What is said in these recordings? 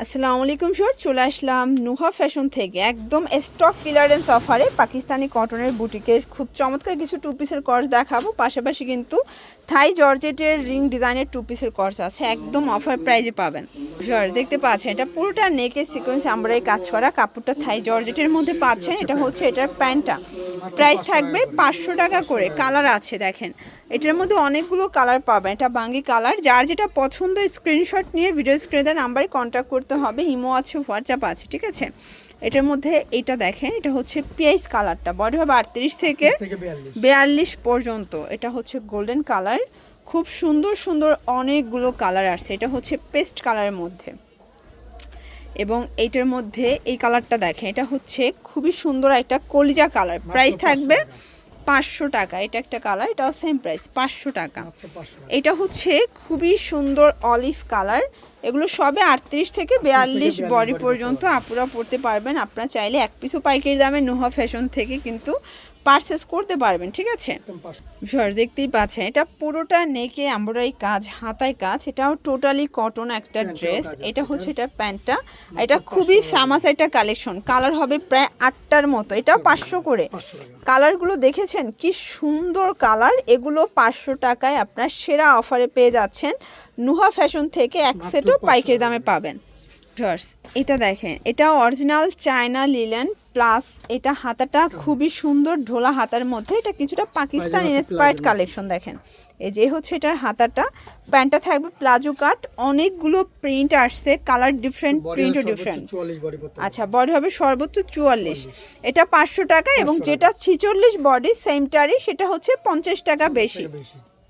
আসসালামু আলাইকুম স্যার চলে আসলাম নুহা ফ্যাশন থেকে। একদম স্টক ক্লিয়ারেন্স অফারে পাকিস্তানি কটনের বুটিকের খুব চমৎকার কিছু টু পিসের কর্স দেখাবো। পাশাপাশি কিন্তু থাই জর্জেটের রিং ডিজাইনের টু পিসের কর্স আছে, একদম অফার প্রাইজে পাবেন। স্যার দেখতে পাচ্ছেন, এটা পুরোটা নেকের সিকোয়েন্স আমরা এই কাজ করা, কাপড়টা থাই জর্জেটের মধ্যে পাচ্ছেন, এটা হচ্ছে এটার প্যান্টটা। প্রাইস থাকবে পাঁচশো টাকা করে কালার আছে দেখেন। এটার মধ্যে অনেকগুলো কালার পাবেন, এটা বাঙ্গি কালার যার যেটা পছন্দ স্ক্রিনশট নিয়ে ভিডিও স্ক্রিনে নাম্বারে কন্ট্যাক্ট করতে হবে ইমো আছে হোয়াটসঅ্যাপ আছে ঠিক আছে? এটার মধ্যে এটা দেখেন এটা হচ্ছে পিয়াইস কালারটা বডি হবে আটত্রিশ থেকে বিয়াল্লিশ। পর্যন্ত। এটা হচ্ছে গোল্ডেন কালার খুব সুন্দর সুন্দর অনেকগুলো কালার আসছে এটা হচ্ছে পেস্ট কালারের মধ্যে। এবং এইটার মধ্যে এই কালারটা দেখেন এটা হচ্ছে খুবই সুন্দর একটা কলিজা কালার প্রাইস থাকবে। পাঁচশো টাকা এটা একটা কালার এটাও সেম প্রাইস পাঁচশো টাকা। এটা হচ্ছে খুবই সুন্দর অলিভ কালার এগুলো সবে আটত্রিশ থেকে বিয়াল্লিশ বডি পর্যন্ত। আপুরা পড়তে পারবেন। আপনারা চাইলে এক পিসও পাইকারি দামে নোহা ফ্যাশন থেকে কিন্তু পারচেস করতে পারবেন ঠিক আছে? সর দেখতেই পাচ্ছেন এটা পুরোটা নেকে এমব্রয়ডারি কাজ হাতায় কাজ এটাও টোটালি কটন একটা ড্রেস এটা হচ্ছে হ্যাঁ। এটা প্যান্টটা এটা খুবই ফেমাস একটা কালেকশন কালার হবে প্রায় আটটার মতো এটাও পাঁচশো করে। কালারগুলো দেখেছেন? কি সুন্দর কালার এগুলো পাঁচশো টাকায় আপনার সেরা অফারে পেয়ে যাচ্ছেন। নুহা ফ্যাশন থেকে এক সেটও 500 পাইকারি দামে পাবেন। এটা দেখেন এটা অরিজিনাল চায়না লিলেন প্লাস এটা হাতাটা খুবই সুন্দর ঢোলা হাতার মধ্যে। এটা কিছুটা পাকিস্তান ইন্সপায়ার্ড কালেকশন দেখেন। এই যে হচ্ছে এটার হাতাটা। প্যান্টটা থাকবে প্লাজো কাট অনেকগুলো প্রিন্ট আসছে কালার ডিফারেন্ট বডি প্রিন্টও ডিফারেন্ট। আচ্ছা বডি হবে সর্বোচ্চ চুয়াল্লিশ। এটা পাঁচশো টাকা এবং যেটা ছিচল্লিশ বডি সেমটারই সেটা হচ্ছে পঞ্চাশ টাকা বেশি।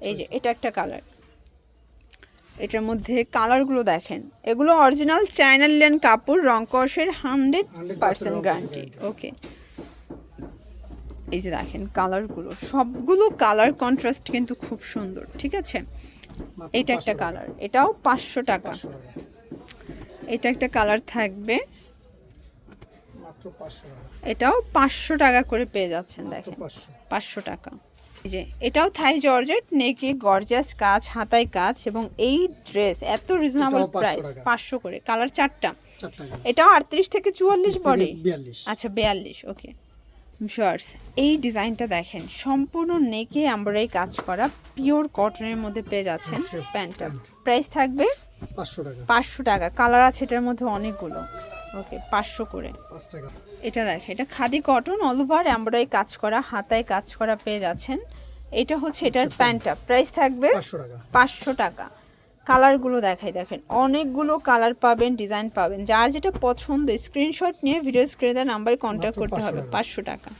এই যে এটা একটা কালার এটার মধ্যে কালারগুলো দেখেন। এগুলো অরিজিনাল চায়না লিলেন কাপড় রং কষের হান্ড্রেড পার্সেন্ট গ্যারান্টি ওকে এই যে দেখেন কালারগুলো সবগুলো কালার কন্ট্রাস্ট কিন্তু খুব সুন্দর ঠিক আছে? এটা একটা কালার এটাও পাঁচশো টাকা। এটা একটা কালার থাকবে। এটাও পাঁচশো টাকা করে পেয়ে যাচ্ছেন দেখেন। পাঁচশো টাকা। যে এটাও থাই জর্জেট নেকে গর্জাস কাজ হাতায় কাজ এবং এই ড্রেস এত রিজনেবল এটাও 500 প্রাইস পাঁচশো করে কালার চারটা। এটাও আটত্রিশ থেকে চুয়াল্লিশ বডি? আচ্ছা বিয়াল্লিশ ওকে। শর্টস এই ডিজাইনটা দেখেন সম্পূর্ণ নেকে এমব্রয়ডারি কাজ করা পিওর কটনের মধ্যে পেয়ে যাচ্ছেন আচ্ছা, প্যান্টটা। প্রাইস থাকবে পাঁচশো টাকা। পাঁচশো টাকা কালার আছে এটার মধ্যে অনেকগুলো। ওকে পাঁচশো করে। এটা দেখ এটা khadi cotton all over embroidery কাজ করা হাতায় কাজ করা পেয়ে যাচ্ছেন। এটা হচ্ছে এটার প্যান্টটা প্রাইস থাকবে পাঁচশো টাকা। কালারগুলো দেখাই দেখেন অনেকগুলো কালার পাবেন ডিজাইন পাবেন। যার যেটা পছন্দ স্ক্রিনশট নিয়ে ভিডিও স্ক্রিনে নাম্বারে কন্ট্যাক্ট করতে হবে পাঁচশো টাকা।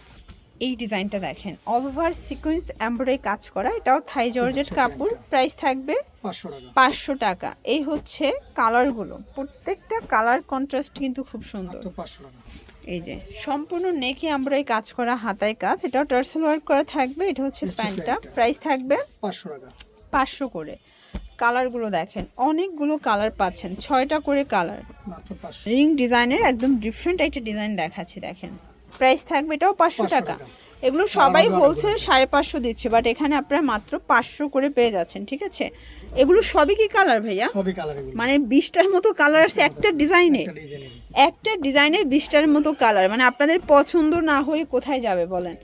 এই ডিজাইনটা দেখেন। অল ওভার সিকোয়েন্স এমব্রয়ডারি কাজ করা। এটাও থাই জর্জেট কাপড়। প্রাইস থাকবে পাঁচশো টাকা। এই হচ্ছে কালারগুলো প্রত্যেকটা কালার কন্ট্রাস্ট কিন্তু খুব সুন্দর। এই যে সম্পূর্ণ নেকে আমরা এই কাজ করা হাতায় কাজ। এটাও টার্সেল ওয়ার্ক করা থাকবে। এটা হচ্ছে প্যান্টটা। প্রাইস থাকবে পাঁচশো টাকা। পাঁচশো করে। কালারগুলো দেখেন। অনেকগুলো কালার পাচ্ছেন। ছয়টা করে কালার রিং ডিজাইনের একদম ডিফারেন্ট একটা ডিজাইন দেখাচ্ছি দেখেন। প্রাইস থাকবে এটাও পাঁচশো টাকা। এগুলো সবাই হোলসেল সাড়ে পাঁচশো দিচ্ছে বাট এখানে আপনারা মাত্র পাঁচশো করে পেয়ে যাচ্ছেন ঠিক আছে? এগুলো সবই কি কালার ভাইয়া? মানে বিশটার মতো কালার আছে একটা ডিজাইনে একটা ডিজাইনে বিশটার মতো কালার মানে আপনাদের পছন্দ না হয়ে কোথায় যাবে বলেন?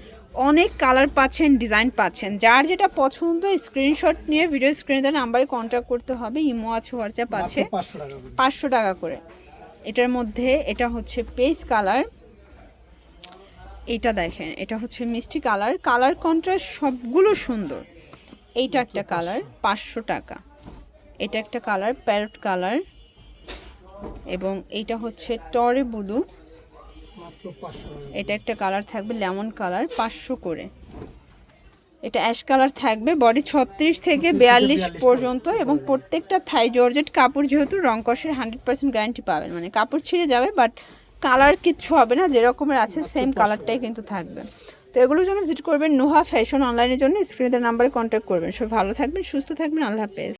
অনেক কালার পাচ্ছেন ডিজাইন পাচ্ছেন। যার যেটা পছন্দ স্ক্রিনশট নিয়ে ভিডিও স্ক্রিনে দেওয়া নাম্বারে কন্ট্যাক্ট করতে হবে। ইমো আছে হোয়াটসঅ্যাপ আছে। পাঁচশো টাকা করে। পাঁচশো টাকা করে। এটার মধ্যে এটা হচ্ছে পেস কালার এটা দেখেন এটা হচ্ছে মিষ্টি কালার। কালার কন্ট্রাস্ট সবগুলো সুন্দর। এইটা একটা কালার পাঁচশো টাকা। এটা একটা কালার প্যারট কালার। এবং এইটা হচ্ছে টরে ব্লু। এটা একটা কালার থাকবে লেমন কালার পাঁচশো করে। এটা অ্যাশ কালার থাকবে বডি ছত্রিশ থেকে বিয়াল্লিশ পর্যন্ত এবং প্রত্যেকটা থাই জর্জেট কাপড় যেহেতু রং কষের হান্ড্রেড পার্সেন্ট গ্যারান্টি পাবেন। মানে কাপড় ছিঁড়ে যাবে বাট কালার কিচ্ছু হবে না যেরকমের আছে সেম কালারটাই কিন্তু থাকবে। তো এগুলোর জন্য ভিজিট করবেন নোহা ফ্যাশন অনলাইনের জন্য স্ক্রিনের নাম্বারে কন্ট্যাক্ট করবেন। সব ভালো থাকবেন সুস্থ থাকবেন আল্লাহ হাফেজ।